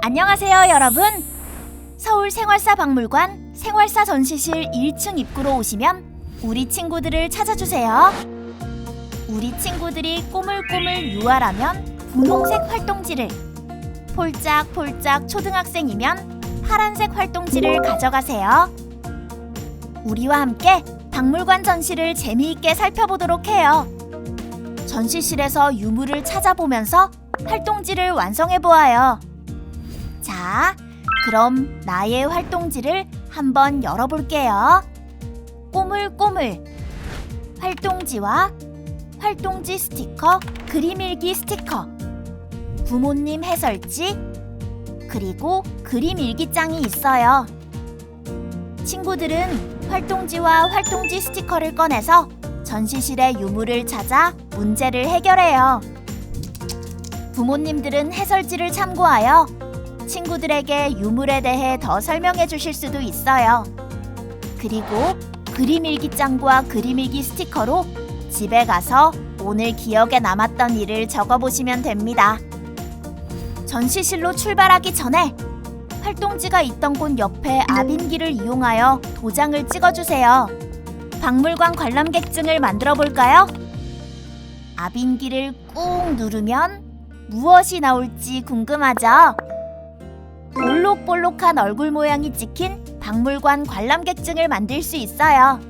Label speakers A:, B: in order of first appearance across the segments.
A: 안녕하세요, 여러분. 서울 생활사 박물관 생활사 전시실 1층 입구로 오시면 우리 친구들을 찾아주세요. 우리 친구들이 꼬물꼬물 유아라면 분홍색 활동지를, 폴짝폴짝 초등학생이면 파란색 활동지를 가져가세요. 우리와 함께 박물관 전시를 재미있게 살펴보도록 해요. 전시실에서 유물을 찾아보면서 활동지를 완성해 보아요. 자, 그럼 나의 활동지를 한번 열어볼게요. 꼬물꼬물 활동지와 활동지 스티커, 그림일기 스티커, 부모님 해설지, 그리고 그림 일기장이 있어요. 친구들은 활동지와 활동지 스티커를 꺼내서 전시실의 유물을 찾아 문제를 해결해요. 부모님들은 해설지를 참고하여 친구들에게 유물에 대해 더 설명해 주실 수도 있어요. 그리고 그림 일기장과 그림 일기 스티커로 집에 가서 오늘 기억에 남았던 일을 적어 보시면 됩니다. 전시실로 출발하기 전에 활동지가 있던 곳 옆에 아빈기를 이용하여 도장을 찍어 주세요. 박물관 관람객증을 만들어 볼까요? 아빈기를 꾹 누르면 무엇이 나올지 궁금하죠? 볼록볼록한 얼굴 모양이 찍힌 박물관 관람객증을 만들 수 있어요.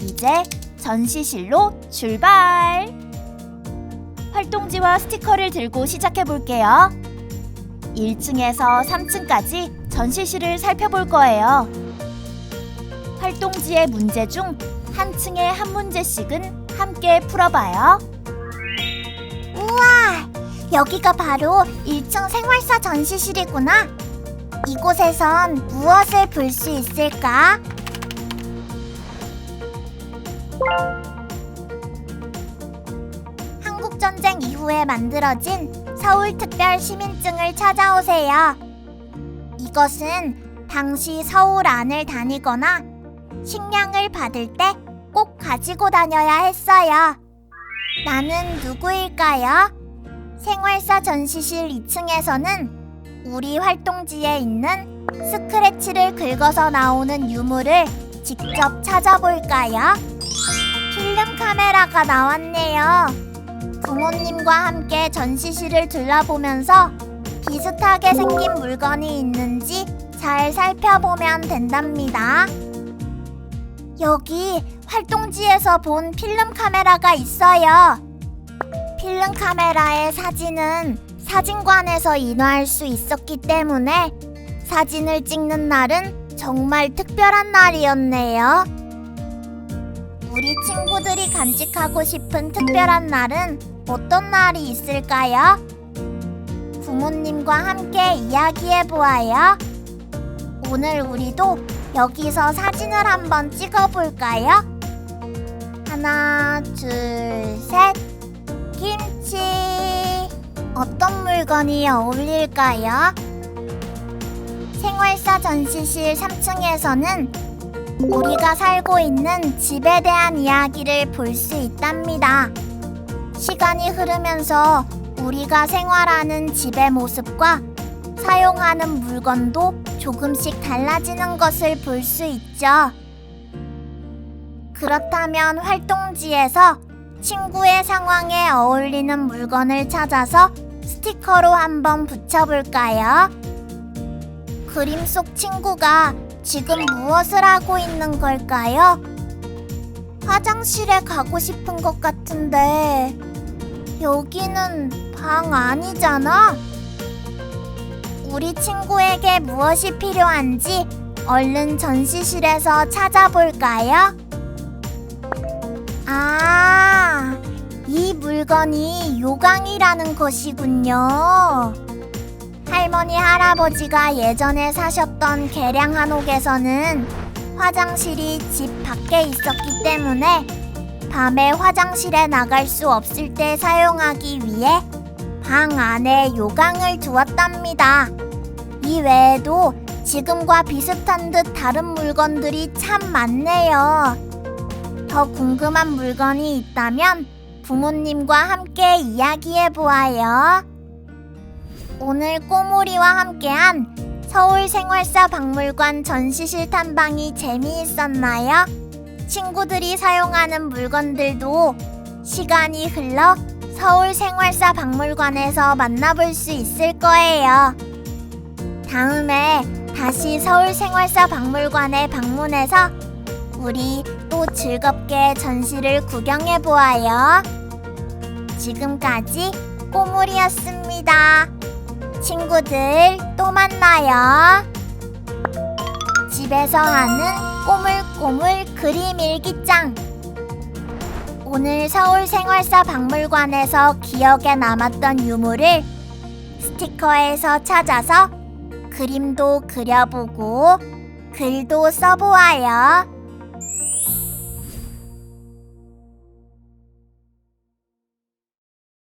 A: 이제 전시실로 출발! 활동지와 스티커를 들고 시작해 볼게요. 1층에서 3층까지 전시실을 살펴볼 거예요. 활동지의 문제 중 한 층에 한 문제씩은 함께 풀어봐요.
B: 우와, 여기가 바로 1층 생활사 전시실이구나. 이곳에선 무엇을 볼 수 있을까? 한국 전쟁 이후에 만들어진 서울특별 시민증을 찾아오세요. 이것은 당시 서울 안을 다니거나 식량을 받을 때 꼭 가지고 다녀야 했어요. 나는 누구일까요? 생활사 전시실 2층에서는 우리 활동지에 있는 스크래치를 긁어서 나오는 유물을 직접 찾아볼까요? 필름 카메라가 나왔네요. 부모님과 함께 전시실을 둘러보면서 비슷하게 생긴 물건이 있는지 잘 살펴보면 된답니다. 여기 활동지에서 본 필름 카메라가 있어요. 필름 카메라의 사진은 사진관에서 인화할 수 있었기 때문에 사진을 찍는 날은 정말 특별한 날이었네요. 우리 친구들이 간직하고 싶은 특별한 날은 어떤 날이 있을까요? 부모님과 함께 이야기해 보아요. 오늘 우리도 여기서 사진을 한번 찍어 볼까요? 하나, 둘, 셋. 김치. 어떤 물건이 어울릴까요? 생활사 전시실 3층에서는 우리가 살고 있는 집에 대한 이야기를 볼 수 있답니다. 시간이 흐르면서 우리가 생활하는 집의 모습과 사용하는 물건도 조금씩 달라지는 것을 볼 수 있죠. 그렇다면 활동지에서 친구의 상황에 어울리는 물건을 찾아서 스티커로 한번 붙여볼까요? 그림 속 친구가 지금 무엇을 하고 있는 걸까요? 화장실에 가고 싶은 것 같은데 여기는 방 아니잖아? 우리 친구에게 무엇이 필요한지 얼른 전시실에서 찾아볼까요? 아, 이 물건이 요강이라는 것이군요. 할머니, 할아버지가 예전에 사셨던 계량 한옥에서는 화장실이 집 밖에 있었기 때문에 밤에 화장실에 나갈 수 없을 때 사용하기 위해 방 안에 요강을 두었답니다. 이 외에도 지금과 비슷한 듯 다른 물건들이 참 많네요. 더 궁금한 물건이 있다면 부모님과 함께 이야기해 보아요. 오늘 꼬물이와 함께한 서울 생활사 박물관 전시실 탐방이 재미있었나요? 친구들이 사용하는 물건들도 시간이 흘러 서울 생활사 박물관에서 만나볼 수 있을 거예요. 다음에 다시 서울 생활사 박물관에 방문해서 우리 또 즐겁게 전시를 구경해 보아요. 지금까지 꼬물이었습니다. 친구들 또 만나요. 집에서 하는 꼬물꼬물 그림 일기장. 오늘 서울 생활사 박물관에서 기억에 남았던 유물을 스티커에서 찾아서 그림도 그려보고 글도 써보아요.